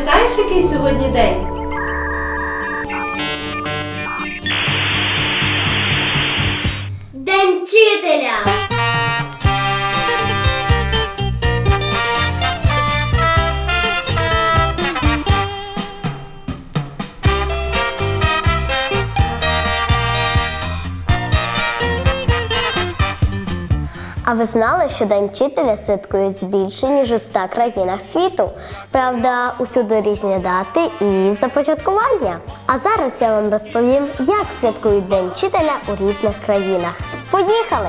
пам'ятаєш, який сьогодні день? День вчителя! А ви знали, що День вчителя святкують більше, ніж у 100 країнах світу? Правда, усюди різні дати і започаткування. А зараз я вам розповім, як святкують День вчителя у різних країнах. Поїхали!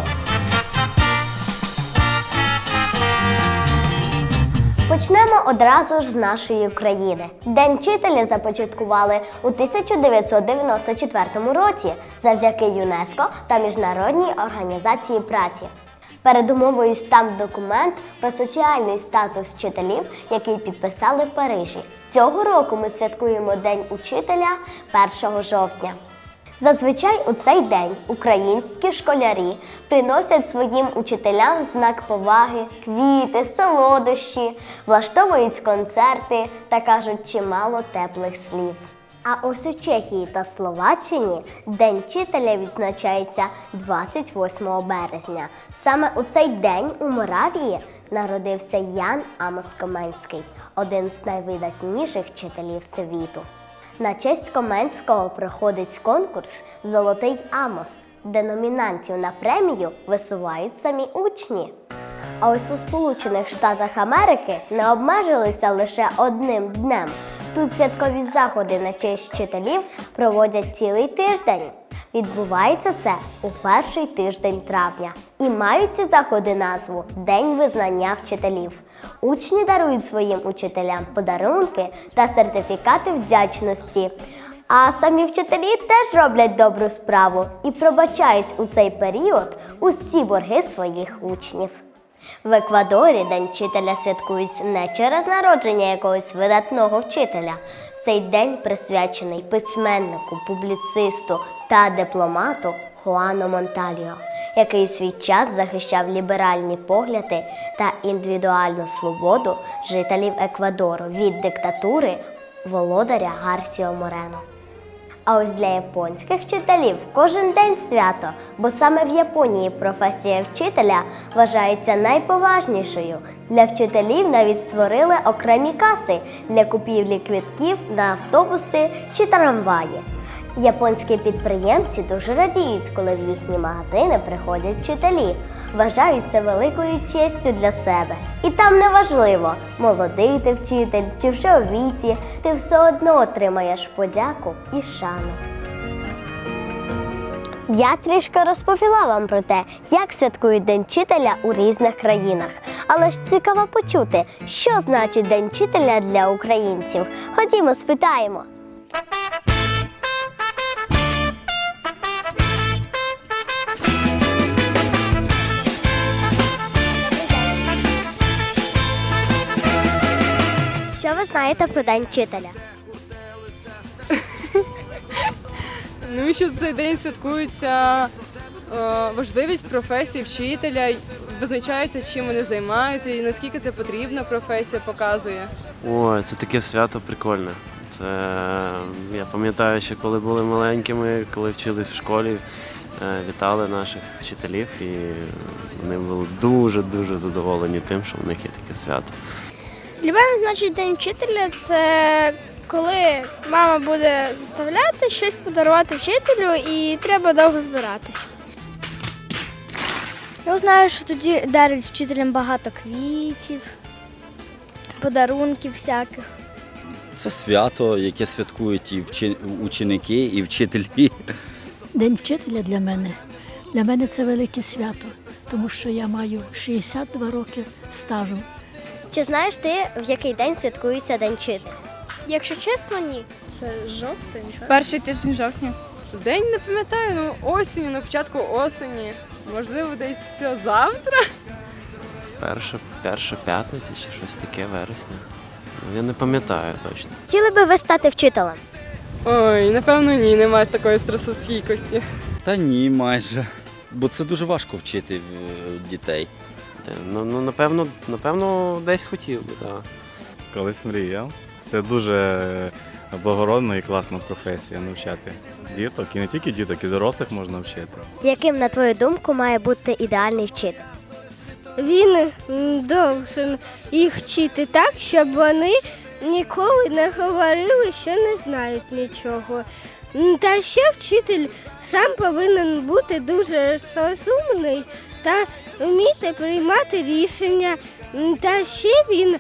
Почнемо одразу ж з нашої України. День вчителя започаткували у 1994 році завдяки ЮНЕСКО та Міжнародній організації праці. Передумовою став документ про соціальний статус вчителів, який підписали в Парижі. Цього року ми святкуємо День учителя 1 жовтня. Зазвичай у цей день українські школярі приносять своїм учителям знак поваги квіти, солодощі, влаштовують концерти та кажуть чимало теплих слів. А ось у Чехії та Словаччині День вчителя відзначається 28 березня. Саме у цей день у Моравії народився Ян Амос Коменський, один з найвидатніших вчителів світу. На честь Коменського проходить конкурс Золотий Амос, де номінантів на премію висувають самі учні. А ось у Сполучених Штатах Америки не обмежилися лише одним днем. Тут святкові заходи на честь вчителів проводять цілий тиждень. Відбувається це у перший тиждень травня. І мають ці заходи назву День визнання вчителів. Учні дарують своїм учителям подарунки та сертифікати вдячності. А самі вчителі теж роблять добру справу і пробачають у цей період усі борги своїх учнів. В Еквадорі День вчителя святкують не через народження якогось видатного вчителя. Цей день присвячений письменнику, публіцисту та дипломату Хуану Монталіо, який свій час захищав ліберальні погляди та індивідуальну свободу жителів Еквадору від диктатури володаря Гарсіо Морено. А ось для японських вчителів кожен день свято, бо саме в Японії професія вчителя вважається найповажнішою. Для вчителів навіть створили окремі каси для купівлі квитків на автобуси чи трамваї. Японські підприємці дуже радіють, коли в їхні магазини приходять вчителі. Вважають це великою честю для себе. І там не важливо, молодий ти вчитель чи вже у віці, ти все одно отримаєш подяку і шану. Я трішки розповіла вам про те, як святкують День вчителя у різних країнах. Але ж цікаво почути, що значить День вчителя для українців. Ходімо, спитаємо. Ви знаєте про День вчителя? Ну і що цей день святкується е, важливість професії вчителя, визначається, чим вони займаються і наскільки це потрібна професія показує. Ой, це таке свято прикольне. Це я пам'ятаю, що коли були маленькими, коли вчились в школі, е, вітали наших вчителів, і вони були дуже дуже задоволені тим, що в них є таке свято. Для мене, значить, день вчителя це коли мама буде заставляти щось подарувати вчителю і треба довго збиратись. Я знаю, що тоді дарять вчителям багато квітів, подарунків всяких. Це свято, яке святкують і вчи- ученики, і вчителі. День вчителя для мене. Для мене це велике свято, тому що я маю 62 роки стажу. Чи знаєш ти, в який день святкується День вчителя? Якщо чесно, ні. Це жовтень, так? Перший тиждень жовтня. День не пам'ятаю, ну осінь, на початку осені. Можливо, десь завтра. Перша, перша п'ятниця чи щось таке вересня. Ну, я не пам'ятаю точно. Хотіли би ви стати вчителем? Ой, напевно, ні, немає такої стресостійкості. Та ні, майже. Бо це дуже важко вчити е, дітей. Ну, ну напевно, напевно, десь хотів би, так. Колись мріяв Це дуже благородна і класна професія навчати діток. І не тільки діток, і дорослих можна вчити. Яким, на твою думку, має бути ідеальний вчитель? Він должен їх вчити так, щоб вони ніколи не говорили, що не знають нічого. Та ще вчитель сам повинен бути дуже розумний та вміти приймати рішення. Та ще він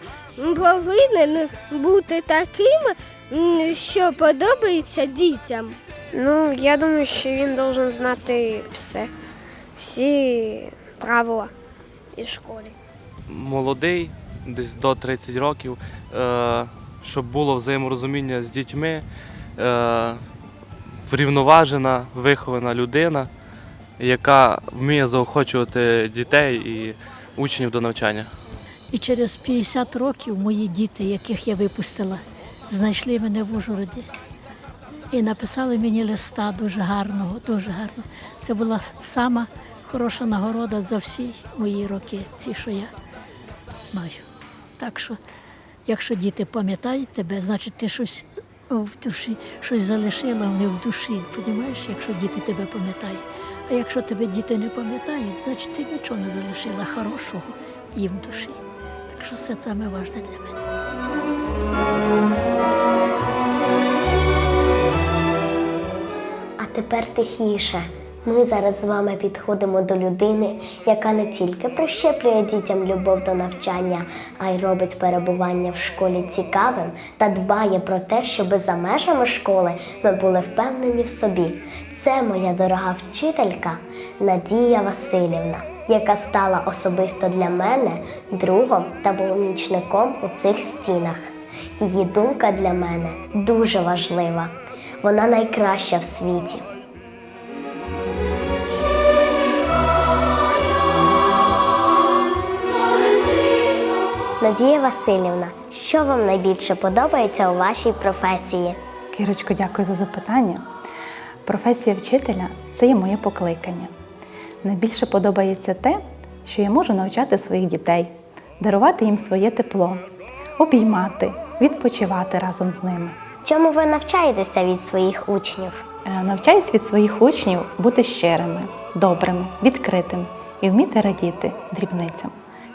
повинен бути таким, що подобається дітям. Ну, я думаю, що він должен знати все, всі правила із школи. молодий, десь до 30 років, е, щоб було взаєморозуміння з дітьми, е, врівноважена, вихована людина, яка вміє заохочувати дітей і учнів до навчання. І через 50 років мої діти, яких я випустила, знайшли мене в Ужгороді і написали мені листа дуже гарного, дуже гарного. Це була сама хороша нагорода за всі мої роки, ці, що я маю. Так що, якщо діти пам'ятають тебе, значить ти щось в душі, щось залишила в в душі. Понімаєш, якщо діти тебе пам'ятають. А якщо тебе діти не пам'ятають, значить ти нічого не залишила хорошого їм в душі. Так що це саме важне для мене. А тепер тихіше. Ми зараз з вами підходимо до людини, яка не тільки прищеплює дітям любов до навчання, а й робить перебування в школі цікавим та дбає про те, щоби за межами школи ми були впевнені в собі. Це моя дорога вчителька Надія Васильівна, яка стала особисто для мене другом та помічником у цих стінах. Її думка для мене дуже важлива. Вона найкраща в світі. Надія Васильівна, що вам найбільше подобається у вашій професії? Кірочко, дякую за запитання. Професія вчителя це є моє покликання. Найбільше подобається те, що я можу навчати своїх дітей, дарувати їм своє тепло, обіймати, відпочивати разом з ними. Чому ви навчаєтеся від своїх учнів? Е, Навчаюсь від своїх учнів бути щирими, добрими, відкритими і вміти радіти дрібницям.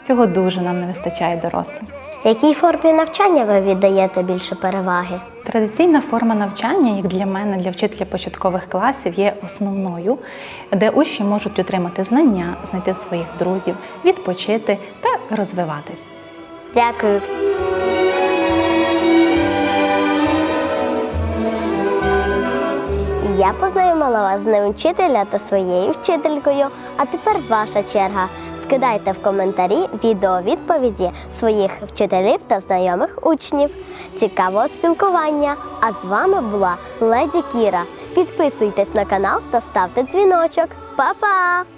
Цього дуже нам не вистачає дорослим. Якій формі навчання ви віддаєте більше переваги? Традиційна форма навчання, як для мене, для вчителя початкових класів, є основною, де учні можуть отримати знання, знайти своїх друзів, відпочити та розвиватись. Дякую. Я познайомила вас з ним вчителя та своєю вчителькою. А тепер ваша черга. Скидайте в коментарі відеовідповіді своїх вчителів та знайомих учнів. Цікавого спілкування! А з вами була Леді Кіра. Підписуйтесь на канал та ставте дзвіночок. Па-па!